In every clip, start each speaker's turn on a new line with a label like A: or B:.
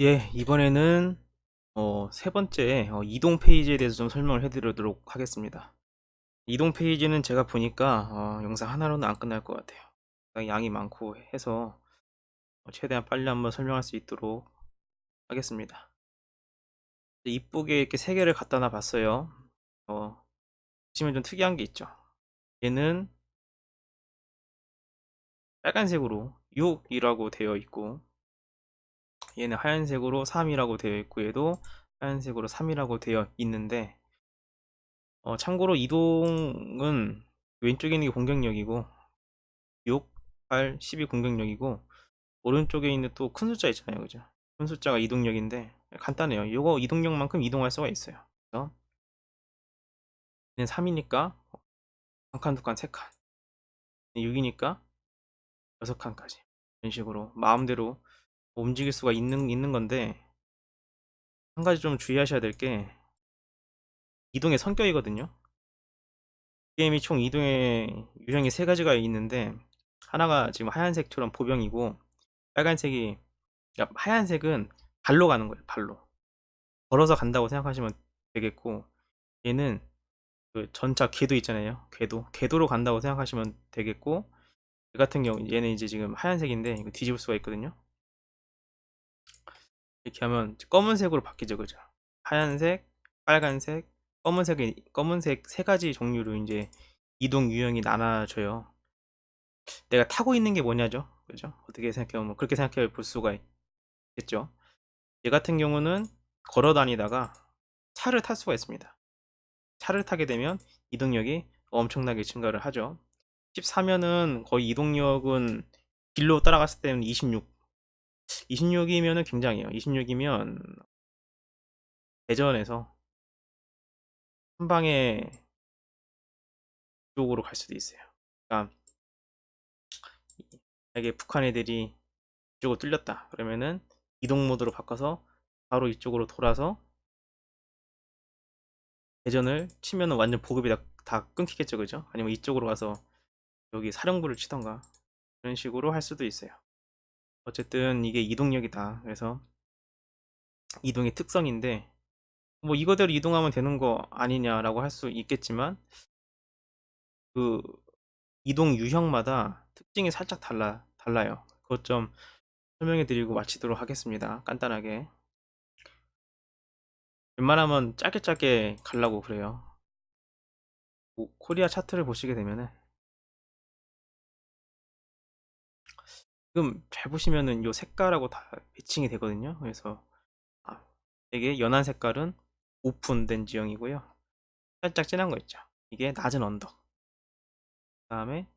A: 예, 이번에는 어, 세 번째 어, 이동 페이지에 대해서 좀 설명을 해드리도록 하겠습니다. 이동 페이지는 제가 보니까 어, 영상 하나로는 안 끝날 것 같아요. 상당히 양이 많고 해서 어, 최대한 빨리 한번 설명할 수 있도록 하겠습니다. 이쁘게 이렇게 세 개를 갖다 놔 봤어요. 어, 보시면 좀 특이한 게 있죠. 얘는 빨간색으로 6이라고 되어 있고 얘는 하얀색으로 3이라고 되어 있고 얘도 하얀색으로 3이라고 되어 있는데 어, 참고로 이동은 왼쪽에 있는 게 공격력이고 6, 8, 12 공격력이고 오른쪽에 있는 또 큰 숫자 있잖아요 그죠? 큰 숫자가 이동력인데 간단해요. 이거 이동력만큼 이동할 수가 있어요. 그래서 얘는 3이니까 한 칸, 두 칸, 세 칸 6이니까 여섯 칸까지. 이런 식으로 마음대로 움직일 수가 있는, 있는 건데 한 가지 좀 주의하셔야 될 게 이동의 성격이거든요. 게임이 총 이동의 유형이 세 가지가 있는데 하나가 지금 하얀색처럼 보병이고 빨간색이 그러니까 하얀색은 발로 가는 거예요. 발로 걸어서 간다고 생각하시면 되겠고 얘는 그 전차 궤도 있잖아요. 궤도 궤도로 간다고 생각하시면 되겠고 얘 같은 경우 얘는 이제 지금 하얀색인데 뒤집을 수가 있거든요. 이렇게 하면 검은색으로 바뀌죠, 그죠? 하얀색, 빨간색, 검은색이 검은색 세 가지 종류로 이제 이동 유형이 나눠져요. 내가 타고 있는 게 뭐냐죠, 그죠? 어떻게 생각해보면 그렇게 생각해 볼 수가 있겠죠. 얘 같은 경우는 걸어 다니다가 차를 탈 수가 있습니다. 차를 타게 되면 이동력이 엄청나게 증가를 하죠. 14면은 거의 이동력은 길로 따라갔을 때는 26, 26이면은 굉장해요. 26이면 대전에서 한 방에 쪽으로 갈 수도 있어요. 그러니까 만약에 북한 애들이 이쪽으로 뚫렸다. 그러면은 이동 모드로 바꿔서 바로 이쪽으로 돌아서 대전을 치면은 완전 보급이 다, 다 끊기겠죠, 그죠? 아니면 이쪽으로 가서 여기 사령부를 치던가 그런 식으로 할 수도 있어요. 어쨌든 이게 이동력이다. 그래서 이동의 특성인데 뭐 이거대로 이동하면 되는 거 아니냐라고 할 수 있겠지만 그 이동 유형마다 특징이 살짝 달라 달라요. 그것 좀 설명해 드리고 마치도록 하겠습니다. 간단하게. 웬만하면 짧게 짧게 가려고 그래요. 뭐 코리아 차트를 보시게 되면은 지금 잘 보시면은 요 색깔하고 다 매칭이 되거든요. 그래서 아, 이게 연한 색깔은 오픈된 지형이고요. 살짝 진한 거 있죠. 이게 낮은 언덕. 그 다음에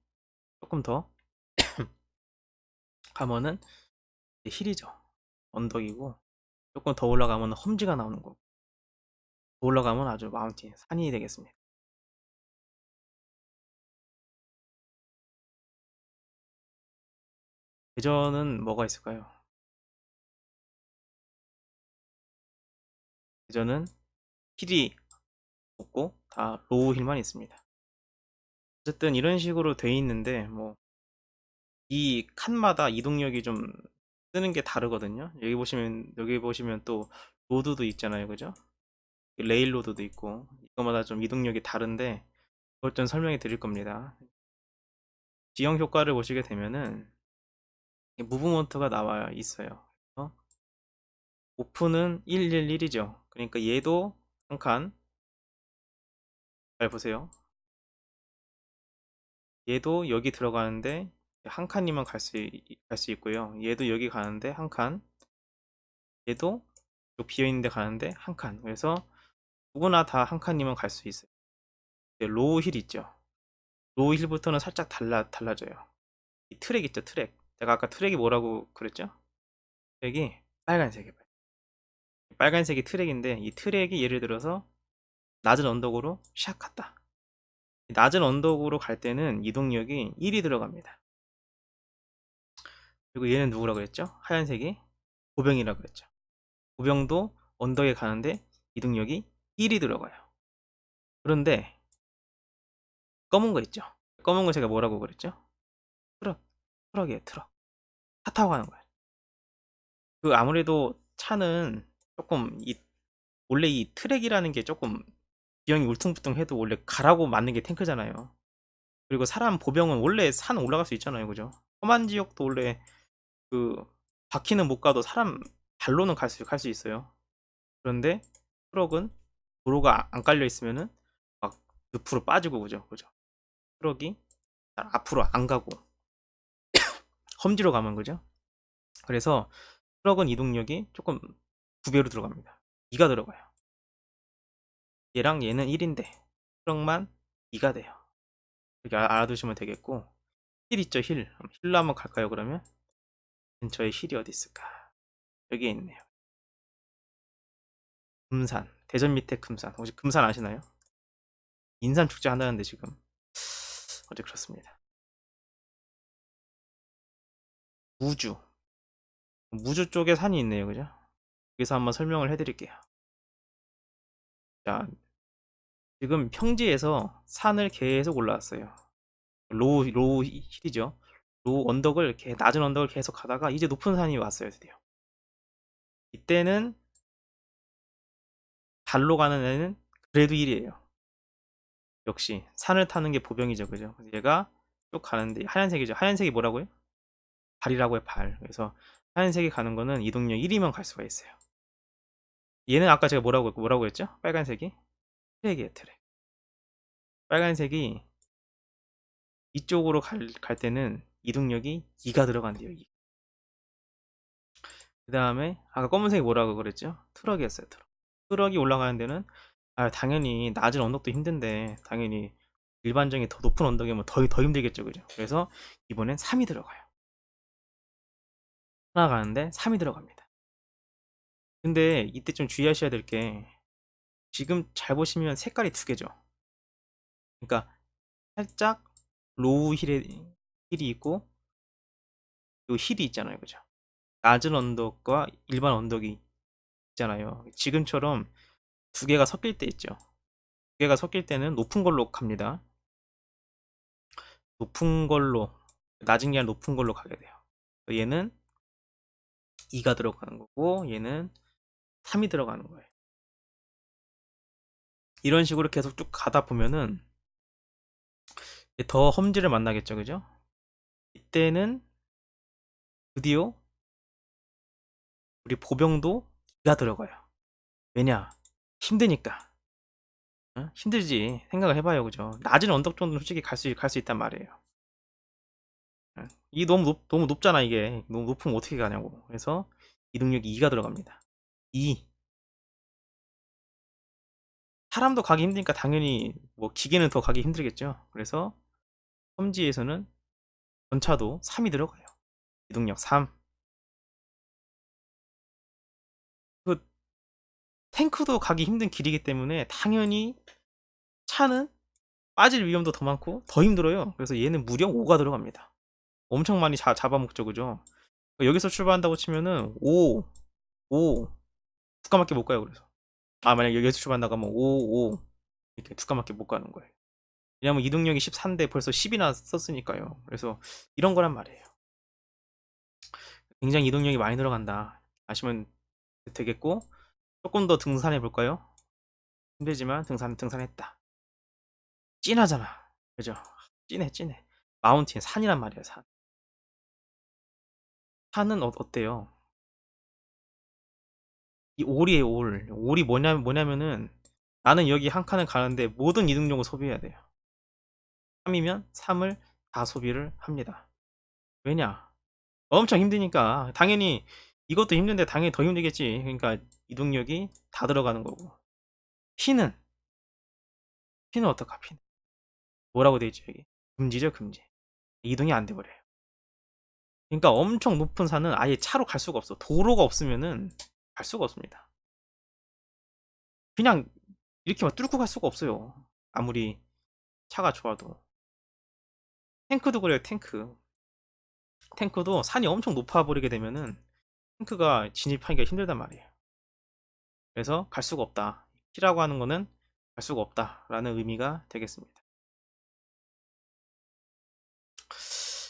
A: 조금 더 가면은 힐이죠. 언덕이고 조금 더 올라가면 험지가 나오는 거고 더 올라가면 아주 마운틴 산이 되겠습니다. 대전은 뭐가 있을까요? 대전은 힐이 없고 다 로우 힐만 있습니다. 어쨌든 이런 식으로 돼 있는데 뭐 이 칸마다 이동력이 좀 쓰는 게 다르거든요. 여기 보시면 여기 보시면 또 로드도 있잖아요, 그죠? 레일 로드도 있고 이거마다 좀 이동력이 다른데 그걸 좀 설명해 드릴 겁니다. 지형 효과를 보시게 되면은 무브먼트가 나와 있어요. 그래서 오픈은 111이죠. 그러니까 얘도 한 칸. 잘 보세요. 얘도 여기 들어가는데 한 칸이면 갈 수 갈 수 있고요. 얘도 여기 가는데 한 칸. 얘도 비어 있는데 가는데 한 칸. 그래서 누구나 다 한 칸이면 갈 수 있어요. 로우 힐 있죠. 로우 힐부터는 살짝 달라 달라져요. 이 트랙 있죠, 트랙. 제가 아까 트랙이 뭐라고 그랬죠? 트랙이 빨간색이에요. 빨간색이 트랙인데 이 트랙이 예를 들어서 낮은 언덕으로 샥 갔다. 낮은 언덕으로 갈 때는 이동력이 1이 들어갑니다. 그리고 얘는 누구라고 했죠? 하얀색이 보병이라고 했죠. 보병도 언덕에 가는데 이동력이 1이 들어가요. 그런데 검은 거 있죠? 검은 거 제가 뭐라고 그랬죠? 트럭, 트럭이에요, 트럭. 차 타고 가는 거예요. 그 아무래도 차는 조금 이 원래 이 트랙이라는 게 조금 비용이 울퉁불퉁해도 원래 가라고 맞는 게 탱크잖아요. 그리고 사람 보병은 원래 산 올라갈 수 있잖아요, 그죠? 험한 지역도 원래 그 바퀴는 못 가도 사람 발로는 갈 수 갈 수 있어요. 그런데 트럭은 도로가 안 깔려 있으면은 막 늪으로 빠지고 그죠, 그죠? 트럭이 잘 앞으로 안 가고 험지로 가면 그죠? 그래서 트럭은 이동력이 조금 두 배로 들어갑니다. 2가 들어가요. 얘랑 얘는 1인데 트럭만 2가 돼요. 이렇게 알- 알아두시면 되겠고 힐 있죠 힐 힐로 한번 갈까요 그러면 근처에 힐이 어디 있을까 여기에 있네요 금산 대전 밑에 금산 혹시 금산 아시나요? 인삼 축제 한다는데 지금 어제 그렇습니다 무주 무주 쪽에 산이 있네요 그죠? 여기서 한번 설명을 해드릴게요 자 지금 평지에서 산을 계속 올라왔어요 로우 로우 힐이죠. 로우 언덕을 낮은 언덕을 계속 가다가 이제 높은 산이 왔어요 드디어. 이때는 달로 가는 애는 그래도 1이에요. 역시 산을 타는 게 보병이죠, 그죠? 얘가 쭉 가는데 하얀색이죠. 하얀색이 뭐라고요? 발이라고 해 발. 그래서 하얀색이 가는 거는 이동력 1이면 갈 수가 있어요. 얘는 아까 제가 뭐라고 뭐라고 했죠? 빨간색이 트랙이에요, 트랙. 빨간색이 이쪽으로 갈, 갈 때는 이동력이 2가 들어간대요. 2. 그 다음에 아까 검은색이 뭐라고 그랬죠? 트럭이었어요. 트럭. 트럭이 올라가는 데는 아, 당연히 낮은 언덕도 힘든데 당연히 일반적인 더 높은 언덕이면 더, 더 힘들겠죠. 그죠? 그래서 이번엔 3이 들어가요. 하나 가는데 3이 들어갑니다. 근데 이때 좀 주의하셔야 될 게 지금 잘 보시면 색깔이 두 개죠. 그러니까 살짝 로우 힐에, 힐이 있고 요 힐이 있잖아요 그죠? 낮은 언덕과 일반 언덕이 있잖아요. 지금처럼 두 개가 섞일 때 있죠. 두 개가 섞일 때는 높은 걸로 갑니다. 높은 걸로 낮은 게 아니라 높은 걸로 가게 돼요. 얘는 2가 들어가는 거고 얘는 3이 들어가는 거예요 이런 식으로 계속 쭉 가다 보면은 더 험지를 만나겠죠, 그죠? 이때는 드디어 우리 보병도 기가 들어가요. 왜냐? 힘드니까. 어? 힘들지. 생각을 해봐요, 그죠? 낮은 언덕 정도는 솔직히 갈 수, 갈 수 있단 말이에요. 어? 이게 너무 높, 너무 높잖아, 이게. 너무 높으면 어떻게 가냐고. 그래서 이동력이 2가 들어갑니다. 2. 사람도 가기 힘드니까 당연히 뭐 기계는 더 가기 힘들겠죠. 그래서 험지에서는 전차도 3이 들어가요. 이동력 3. 그 탱크도 가기 힘든 길이기 때문에 당연히 차는 빠질 위험도 더 많고 더 힘들어요. 그래서 얘는 무려 5가 들어갑니다. 엄청 많이 자, 잡아먹죠, 그죠? 여기서 출발한다고 치면은 5, 5, 두 까맣게 못 가요, 그래서. 아, 만약 여기서 출발한다고 하면 5, 5, 이렇게 두 까맣게 못 가는 거예요. 왜냐면 이동력이 13대 벌써 10이나 썼으니까요. 그래서 이런 거란 말이에요. 굉장히 이동력이 많이 들어간다. 아시면 되겠고 조금 더 등산해 볼까요? 힘들지만 등산 등산했다. 찐하잖아. 그죠? 찐해 찐해. 마운틴 산이란 말이에요. 산. 산은 어, 어때요? 이 올이에요 올. 올이 뭐냐 뭐냐면은 나는 여기 한 칸을 가는데 모든 이동력을 소비해야 돼요. 3이면 3을 다 소비를 합니다. 왜냐? 엄청 힘드니까 당연히 이것도 힘든데 당연히 더 힘들겠지. 그러니까 이동력이 다 들어가는 거고. 피는 피는 어떡하 피는 뭐라고 돼 있죠 여기? 금지죠 금지. 이동이 안 돼 버려요. 그러니까 엄청 높은 산은 아예 차로 갈 수가 없어. 도로가 없으면은 갈 수가 없습니다. 그냥 이렇게 막 뚫고 갈 수가 없어요. 아무리 차가 좋아도. 탱크도 그래요, 탱크. 탱크도 산이 엄청 높아 버리게 되면은 탱크가 진입하기가 힘들단 말이에요. 그래서 갈 수가 없다. 피라고 하는 거는 갈 수가 없다라는 의미가 되겠습니다.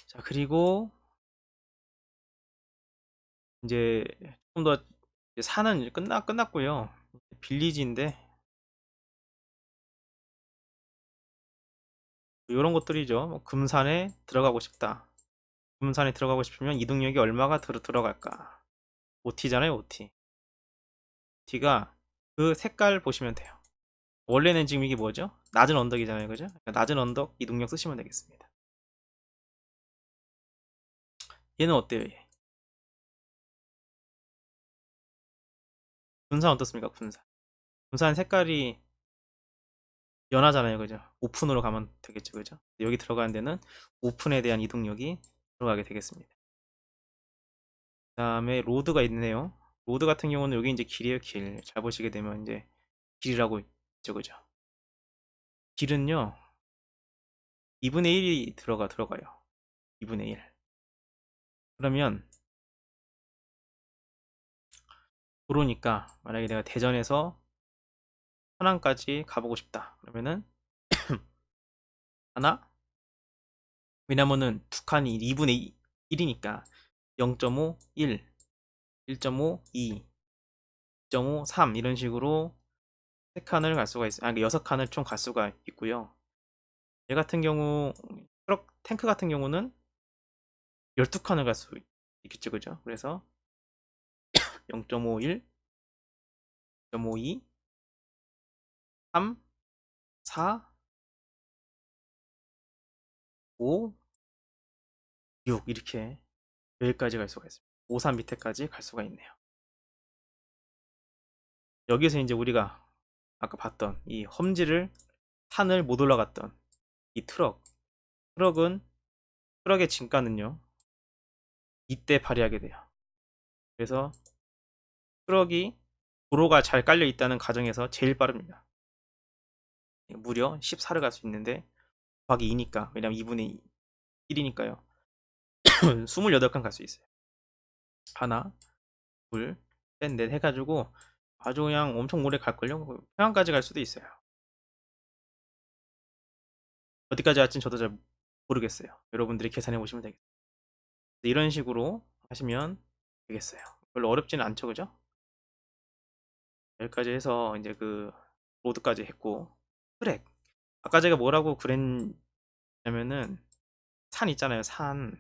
A: 자, 그리고 이제 조금 더 이제 끝나 끝났고요. 빌리지인데 이런 것들이죠. 뭐 금산에 들어가고 싶다. 금산에 들어가고 싶으면 이동력이 얼마가 들, 들어갈까? OT잖아요, OT. OT가 그 색깔 보시면 돼요. 원래는 지금 이게 뭐죠? 낮은 언덕이잖아요, 그죠? 그러니까 낮은 언덕 이동력 쓰시면 되겠습니다. 얘는 어때요, 얘? 분산 어떻습니까, 분산? 분산 색깔이 연하잖아요, 그죠? 오픈으로 가면 되겠죠, 그죠? 여기 들어가는 데는 오픈에 대한 이동력이 들어가게 되겠습니다. 그 다음에 로드가 있네요. 로드 같은 경우는 여기 이제 길이에요, 길. 잘 보시게 되면 이제 길이라고 있죠, 그죠? 길은요, 2분의 1이 들어가, 들어가요. 2분의 1. 그러면, 도로니까, 만약에 내가 대전에서 천안까지 가보고 싶다. 그러면은, 하나? 왜냐면은 두 칸이 2분의 1이니까 0.5, 1, 1.5, 2, 2.5, 3 이런 식으로 세 칸을 갈 수가 있어요. 아니, 여섯 칸을 총 갈 수가 있고요. 얘 같은 경우 트럭 탱크 같은 경우는 12칸을 갈 수 있겠죠, 그죠? 그래서 0.51, 0.52, 3, 4, 5, 6 이렇게 여기까지 갈 수가 있습니다. 5, 3 밑에까지 갈 수가 있네요. 여기서 이제 우리가 아까 봤던 이 험지를 산을 못 올라갔던 이 트럭 트럭은 트럭의 진가는요 이때 발휘하게 돼요. 그래서 트럭이 도로가 잘 깔려 있다는 가정에서 제일 빠릅니다. 무려 14를 갈 수 있는데 곱하기 2니까 왜냐면 2분의 1이니까요. 28칸 갈 수 있어요. 하나, 둘, 셋, 넷 해가지고 아주 그냥 엄청 오래 갈걸요? 평양까지 갈 수도 있어요. 어디까지 갈지는 저도 잘 모르겠어요. 여러분들이 계산해 보시면 되겠어요. 이런 식으로 하시면 되겠어요. 별로 어렵지는 않죠, 그죠? 여기까지 해서 이제 그 로드까지 했고 트랙 아까 제가 뭐라고 그랬냐면은 산 있잖아요, 산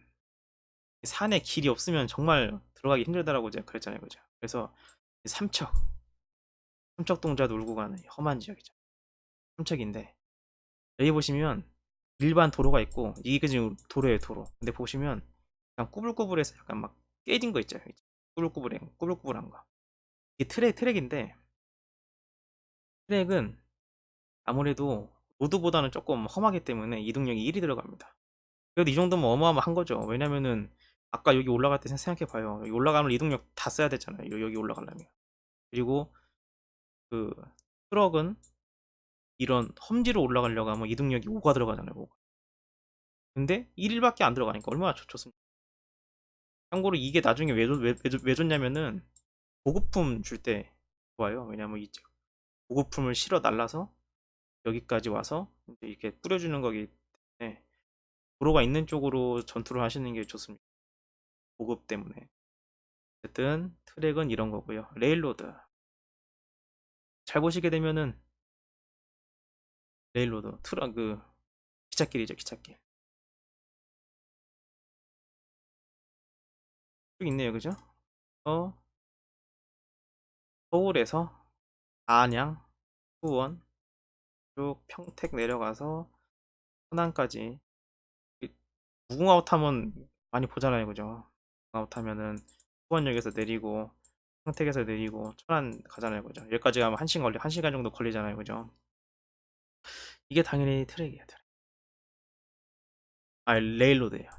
A: 산에 길이 없으면 정말 들어가기 힘들다라고 제가 그랬잖아요, 그죠? 그래서 이 삼척 삼척 동자 놀고 가는 이 험한 지역이죠. 삼척인데 여기 보시면 일반 도로가 있고 이게 지금 도로예요, 도로. 근데 보시면 약간 꾸불꾸불해서 약간 막 깨진 거 있죠, 꾸불꾸불해, 꾸불꾸불한 거. 이게 트랙 트랙인데 트랙은 아무래도 로드보다는 조금 험하기 때문에 이동력이 1이 들어갑니다. 그래도 이 정도면 어마어마한 거죠. 왜냐면은 아까 여기 올라갈 때 생각해 봐요. 여기 올라가면 이동력 다 써야 되잖아요. 여- 여기 올라가려면. 그리고 그 트럭은 이런 험지로 올라가려고 하면 이동력이 5가 들어가잖아요. 5가. 근데 1밖에 안 들어가니까 얼마나 좋, 좋습니까? 참고로 이게 나중에 왜, 좋- 왜, 왜, 좋- 왜 좋냐면은 보급품 줄 때 좋아요. 왜냐면 이제 보급품을 실어 날라서 여기까지 와서 이렇게 뿌려주는 거기 때문에 도로가 있는 쪽으로 전투를 하시는 게 좋습니다. 보급 때문에. 어쨌든 트랙은 이런 거고요. 레일로드. 잘 보시게 되면은 레일로드 트럭 그 기찻길이죠, 기찻길. 쭉 있네요, 그죠? 어, 서울에서 안양, 수원, 쭉 평택 내려가서 이 무궁화호 타면 많이 보잖아요, 그죠? 무궁화호 타면은 수원역에서 내리고 평택에서 내리고 천안 가잖아요, 그죠? 여기까지 가면 한 시간 걸리, 한 시간 정도 걸리잖아요, 그죠? 이게 당연히 트랙이에요, 트랙. 아, 레일로드예요.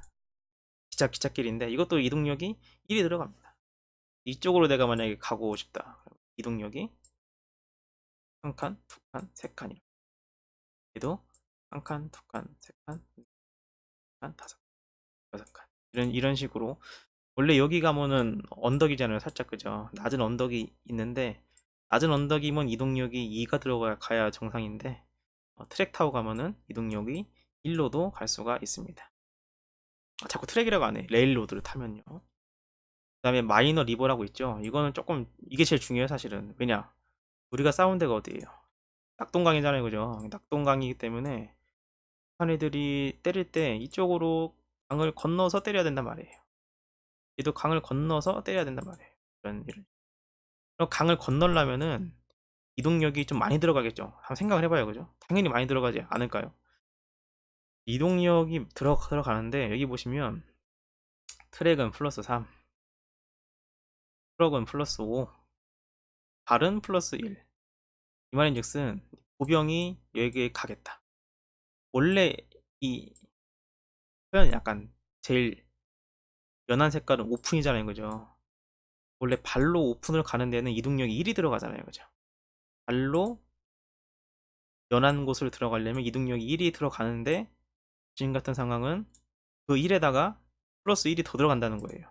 A: 기차 기찻길인데 이것도 이동력이 1이 들어갑니다. 이쪽으로 내가 만약에 가고 싶다. 이동력이 한 칸, 두 칸, 세 칸이라. 얘도 한 칸, 두 칸, 세 칸, 네 칸, 다섯 칸, 여섯 칸. 이런 이런 식으로 원래 여기 가면은 언덕이잖아요, 살짝 그죠? 낮은 언덕이 있는데 낮은 언덕이면 이동력이 2가 들어가야 가야 정상인데 어, 트랙 타고 가면은 이동력이 1로도 갈 수가 있습니다. 아, 자꾸 트랙이라고 하네. 레일로드를 타면요. 그 다음에 마이너 리버라고 있죠. 이거는 조금 이게 제일 중요해요, 사실은. 왜냐? 우리가 싸운 데가 어디예요? 낙동강이잖아요, 그죠? 낙동강이기 때문에 한 애들이 때릴 때 이쪽으로 강을 건너서 때려야 된단 말이에요. 얘도 강을 건너서 때려야 된단 말이에요. 이런 일을. 그럼 강을 건너려면은 이동력이 좀 많이 들어가겠죠. 한번 생각을 해봐요, 그죠? 당연히 많이 들어가지 않을까요? 이동력이 들어, 들어가는데 여기 보시면 트랙은 플러스 3 트럭은 플러스 5 발은 플러스 1 이 말인즉슨 보병이 여기에 가겠다. 원래 이 표현 약간 제일 연한 색깔은 오픈이잖아요 그죠? 원래 발로 오픈을 가는 데는 이동력이 1이 들어가잖아요 그죠? 발로 연한 곳을 들어가려면 이동력이 1이 들어가는데 지금 같은 상황은 그 1에다가 플러스 1이 더 들어간다는 거예요.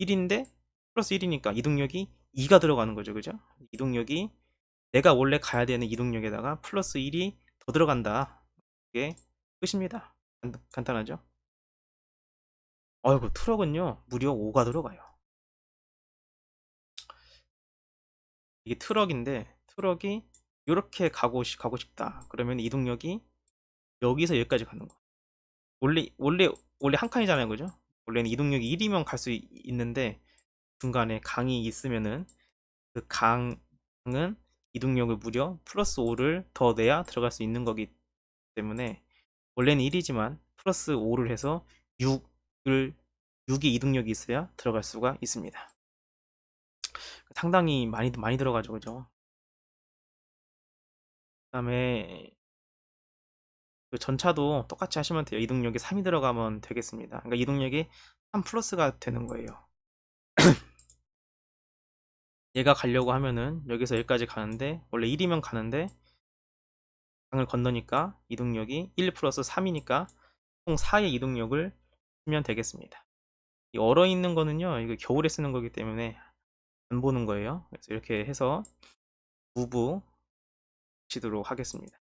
A: 1인데 플러스 1이니까 이동력이 2가 들어가는 거죠. 그죠? 이동력이 내가 원래 가야 되는 이동력에다가 플러스 1이 더 들어간다. 이게 끝입니다. 간, 간단하죠? 어이구 트럭은요 무려 5가 들어가요. 이게 트럭인데 트럭이 이렇게 가고, 싶- 가고 싶다. 그러면 이동력이 여기서 여기까지 가는 거. 원래 원래 원래 한 칸이잖아요. 그죠? 원래는 이동력이 1이면 갈 수 있는데 중간에 강이 있으면은 그 강은 이동력을 무려 플러스 5를 더 내야 들어갈 수 있는 거기 때문에 원래는 1이지만 플러스 5를 해서 6을 6이 이동력이 있어야 들어갈 수가 있습니다. 상당히 많이 많이 들어가죠, 그죠? 그다음에 그 전차도 똑같이 하시면 돼요. 이동력이 3이 들어가면 되겠습니다. 그러니까 이동력이 3 플러스가 되는 거예요. 얘가 가려고 하면은 여기서 여기까지 가는데 원래 1이면 가는데 강을 건너니까 이동력이 1 플러스 3이니까 총 4의 이동력을 쓰면 되겠습니다. 이 얼어 있는 거는요, 이거 겨울에 쓰는 거기 때문에 안 보는 거예요. 그래서 이렇게 해서 무부 치도록 하겠습니다.